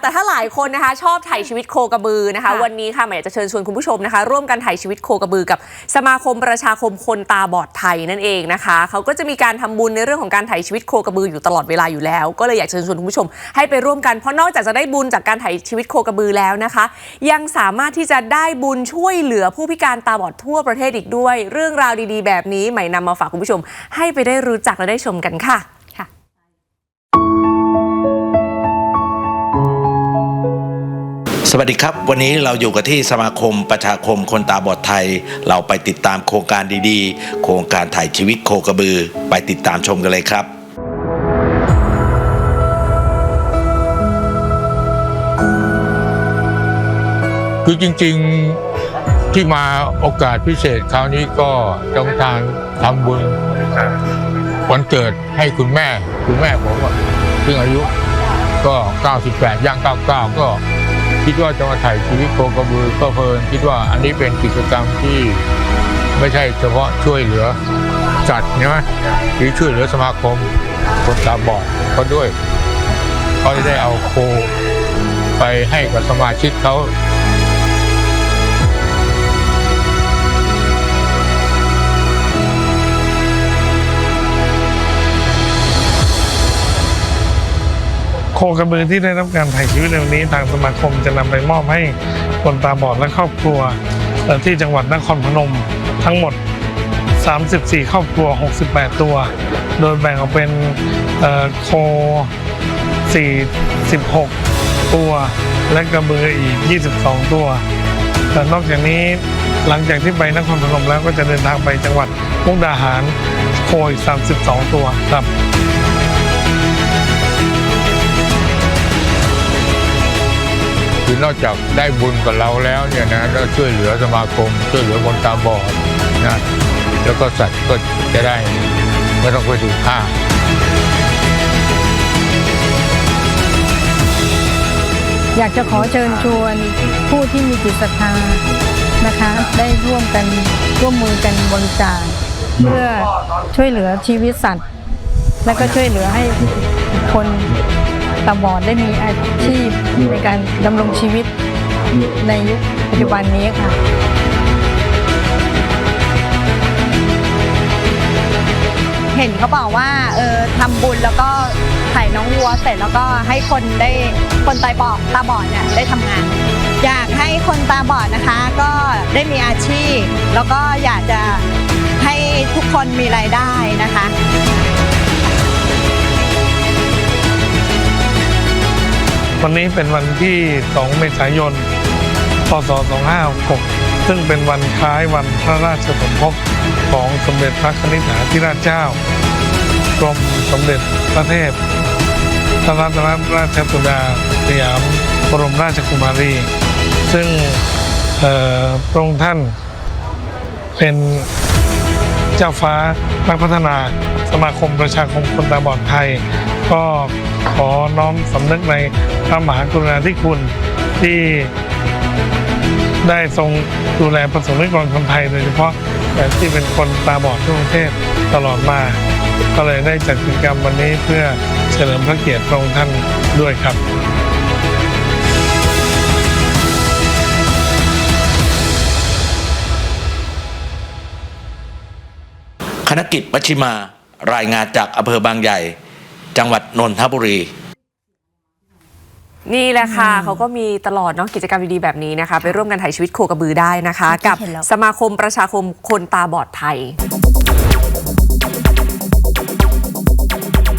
แต่ถ้าหลายคนนะคะ ชอบถ่ายชีวิตโคกระบือนะคะค่ะวันนี้ค่ะหมายอยากจะเชิญชวนคุณผู้ชมนะคะ ร่วมกันถ่ายชีวิตโคกระบือกับสมาคมประชาคมคนตาบอดไทยนั่นเองนะคะเขาก็จะมีการทำบุญในเรื่องของการถ่ายชีวิตโคกระบืออยู่ตลอดเวลาอยู่แล้ว ก็เลยอยากเชิญชวนคุณผู้ชม ให้ไปร่วมกันเพราะนอกจากจะได้บุญจากการถ่ายชีวิตโคกระบือแล้วนะคะ ยังสามารถที่จะได้บุญช่วยเหลือผู้พิการตาบอดทั่วประเทศอีกด้วย เรื่องราวดี ๆ แบบนี้ใหม่นำมาฝากคุณผู้ชม ให้ไปได้รู้จักและได้ชมกันค่ะ สวัสดีครับ วันนี้เราอยู่กันที่สมาคมประชาคมคนตาบอดไทย เราไปติดตามโครงการดีๆ โครงการถ่ายชีวิตโคกระบือ ไปติดตามชมกันเลยครับคือจริงๆที่มาโอกาสพิเศษคราวนี้ก็ต้องทางทำบุญวันเกิดให้คุณแม่ คุณแม่ผมซึ่งอายุก็ 98ย่าง 99 ก็ คิดว่าจะมาถ่ายชีวิตโคกระบือก็เพลินคิดว่าอันนี้เป็นกิจกรรมที่ไม่ใช่เฉพาะช่วยเหลือจัดใช่ไหมหรือช่วยเหลือสมาคมคนตาบอดเขาด้วยเขาจะได้เอาโคไปให้กับสมาชิกเขา โคกระบือที่ได้รับการถ่ายชีวิตในวันนี้ทางสมาคมจะนำไปมอบให้คนตาบอดและครอบครัวที่จังหวัดนครพนมทั้งหมด 34 ครอบครัว 68 ตัว โดยแบ่งออกเป็นโค 46 ตัว และกระบืออีก 22 ตัว แต่นอกจากนี้หลังจากที่ไปนครพนมแล้วก็จะเดินทางไปจังหวัดมุกดาหารโคอีก 32 ตัวครับ อกจากได้บุญกับเราแล้วเนี่ยนะก็ช่วยเหลือสมาคม ช่วยเหลือคนตาบอดนะแล้วก็สัตว์ก็จะได้ไม่ต้องไปถูกฆ่าอยากจะขอเชิญชวนผู้ที่มีจิตศรัทธานะคะ ได้ร่วมกันร่วมมือกันบริจาคเพื่อช่วยเหลือชีวิตสัตว์ และก็ช่วยเหลือให้คน ตาบอดได้มีอาชีพในการดำรงชีวิตในยุคปัจจุบันนี้ค่ะเห็นเขาบอกว่าเออทำบุญแล้วก็ถ่ายน้องวัวเสร็จแล้วก็ให้คนได้คนตาบอดตาบอดเนี่ยได้ทำงาน อยากให้คนตาบอดนะคะ ก็ได้มีอาชีพ แล้วก็อยากจะให้ทุกคนมีรายได้นะคะ วันนี้เป็นวันที่ 2 เมษายน พศ 2566 ซึ่งเป็นวันคล้ายวันพระราชสมภพของสมเด็จพระคณิษฐาธิราชเจ้ากรมสมเด็จพระเทพพระรัตนราชสุดาสยามบรมราชกุมารี ซึ่งพระองค์ท่านเป็นเจ้าฟ้านักพัฒนาสมาคมประชาคมคนตาบอดไทย ก็ขอน้อมสำนึกในพระมหากรุณาธิคุณที่ได้ทรงดูแลประสงค์นิกรคนไทยโดยเฉพาะแต่ที่เป็นคนตาบอดทั่วประเทศตลอดมา ก็เลยได้จัดกิจกรรมวันนี้เพื่อเฉลิมพระเกียรติพระองค์ท่านด้วยครับคณะกิจมัชชิมารายงานจากอำเภอบางใหญ่ จังหวัดนนทบุรี นี่แหละค่ะเขาก็มีตลอดเนาะกิจกรรมดีๆแบบนี้นะคะ ไปร่วมกันถ่ายชีวิตโคกระบือได้นะคะเมื่อกี้กับเห็นแล้วสมาคมประชาคมคนตาบอดไทย